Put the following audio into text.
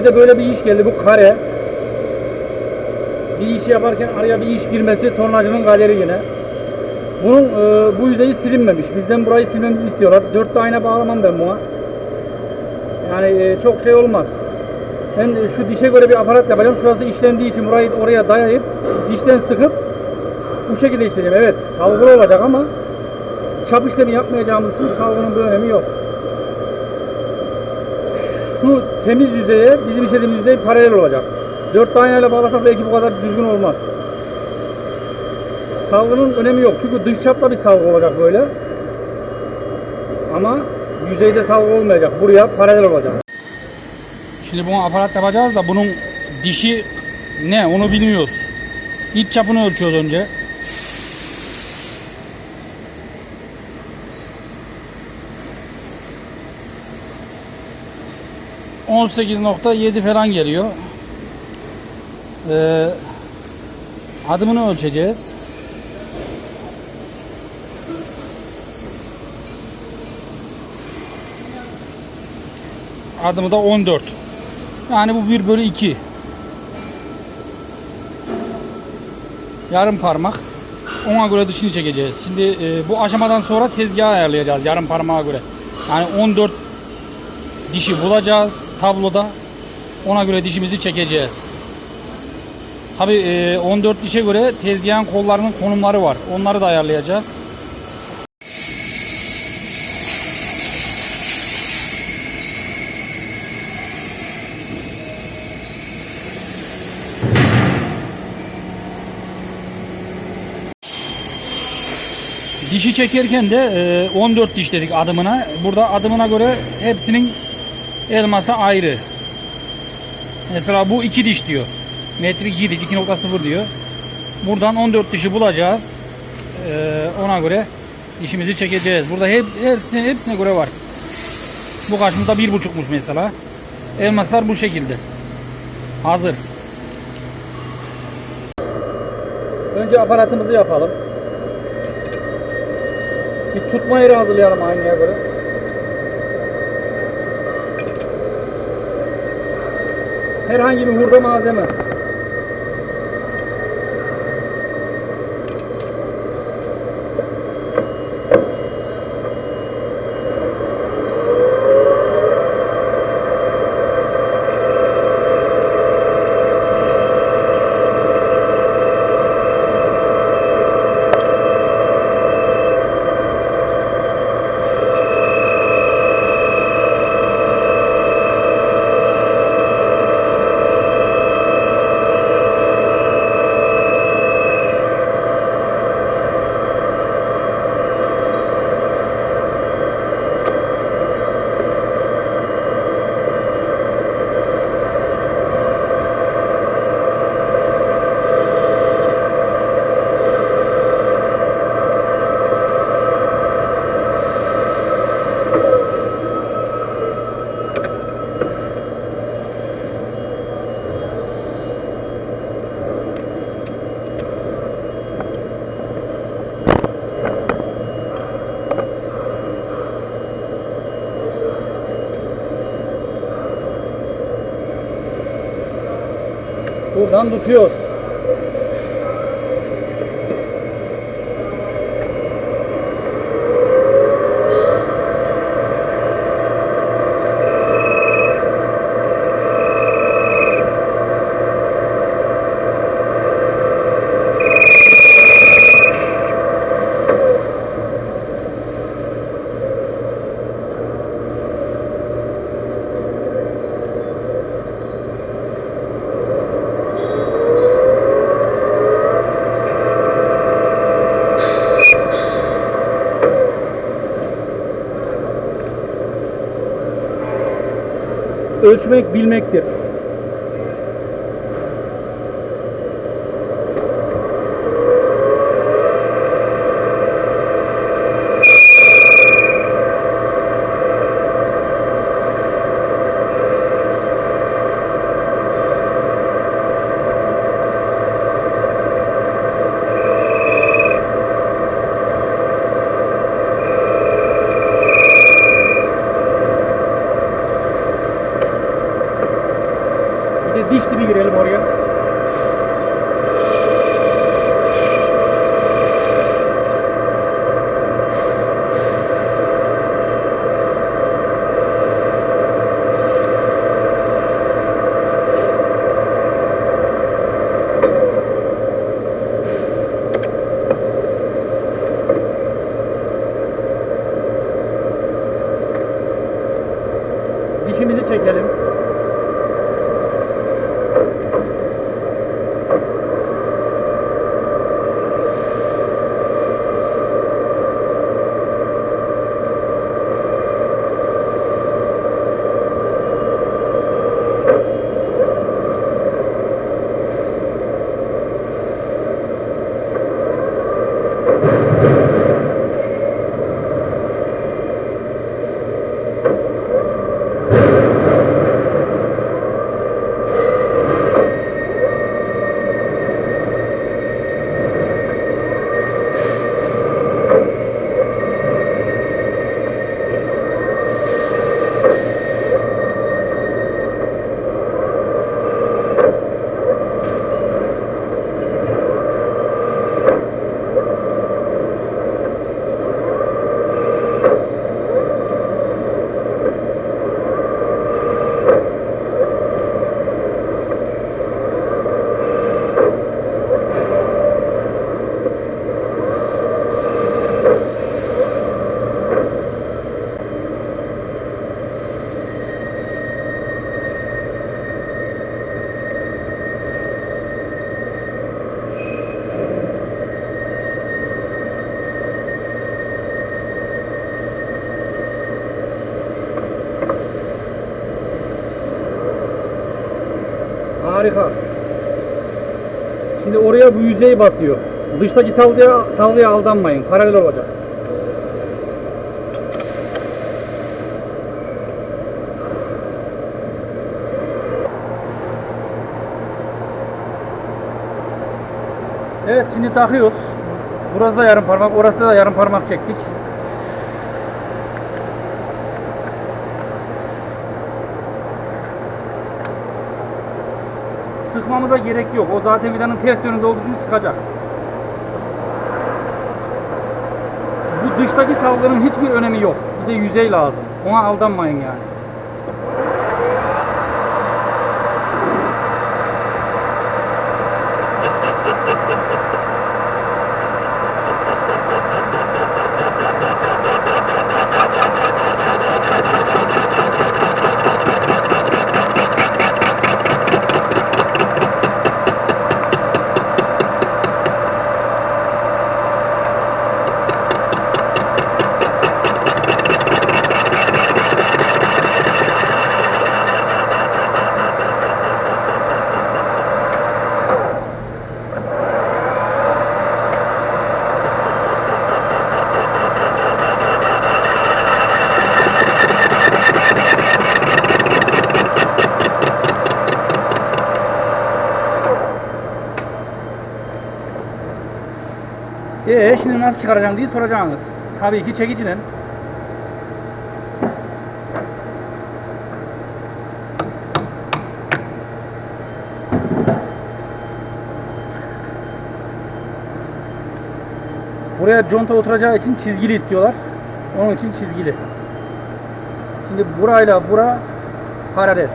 bize böyle bir iş geldi bu kare. Bir iş yaparken araya bir iş girmesi tornacının kaderi yine. Bunun e, bu yüzeyi silinmemiş. Bizden burayı silmemizi istiyorlar. Dörtte ayna bağlamam ben buna. Yani e, çok şey olmaz. Ben şu dişe göre bir aparat yapacağım. Şurası işlendiği için burayı oraya dayayıp dişten sıkıp bu şekilde işleyeceğim. Evet salgılı olacak ama çap işlemi yapmayacağımız için salgının bir önemi yok. Şu temiz yüzeye bizim işlediğimiz yüzey paralel olacak. Dört aynayla bağlasak belki bu kadar düzgün olmaz. Salgının önemi yok. Çünkü dış çapta bir salgı olacak böyle. Ama yüzeyde salgı olmayacak. Buraya paralel olacak. Şimdi bunu aparat yapacağız da bunun dişi ne onu bilmiyoruz. İç çapını ölçüyoruz önce. ...18.7 falan geliyor. Ee, adımını ölçeceğiz. Adımı da 14. Yani bu 1 bölü 2. Yarım parmak. Ona göre dışını çekeceğiz. Şimdi e, bu aşamadan sonra tezgahı ayarlayacağız yarım parmağa göre. Yani 14 dişi bulacağız tabloda. Ona göre dişimizi çekeceğiz. Tabi 14 dişe göre tezgahın kollarının konumları var. Onları da ayarlayacağız. Dişi çekerken de e, 14 diş dedik adımına. Burada adımına göre hepsinin elması ayrı. Mesela bu 2 diş diyor. Metrik 2 diş 2.0 diyor. Buradan 14 dişi bulacağız. E, ona göre dişimizi çekeceğiz. Burada hep hepsine, hepsine göre var. Bu kaçımızda bir buçukmuş mesela. Elmaslar bu şekilde. Hazır. Önce aparatımızı yapalım. Bir tutma yeri hazırlayalım aynaya göre. Herhangi bir hurda malzeme. Buradan tutuyoruz. Ölçmek bilmektir. Diş dibi girelim oraya. Harika. Şimdi oraya bu yüzey basıyor. Dıştaki salgıya, salgıya aldanmayın. Paralel olacak. Evet şimdi takıyoruz. Burası da yarım parmak, orası da yarım parmak çektik. Sıkmamıza gerek yok. O zaten vidanın ters yönünde olduğu için sıkacak. Bu dıştaki salgının hiçbir önemi yok. Bize yüzey lazım. Ona aldanmayın yani. Ee şimdi nasıl çıkaracağım diye soracaksınız. Tabii ki çekicinin. Buraya conta oturacağı için çizgili istiyorlar. Onun için çizgili. Şimdi burayla bura paralel.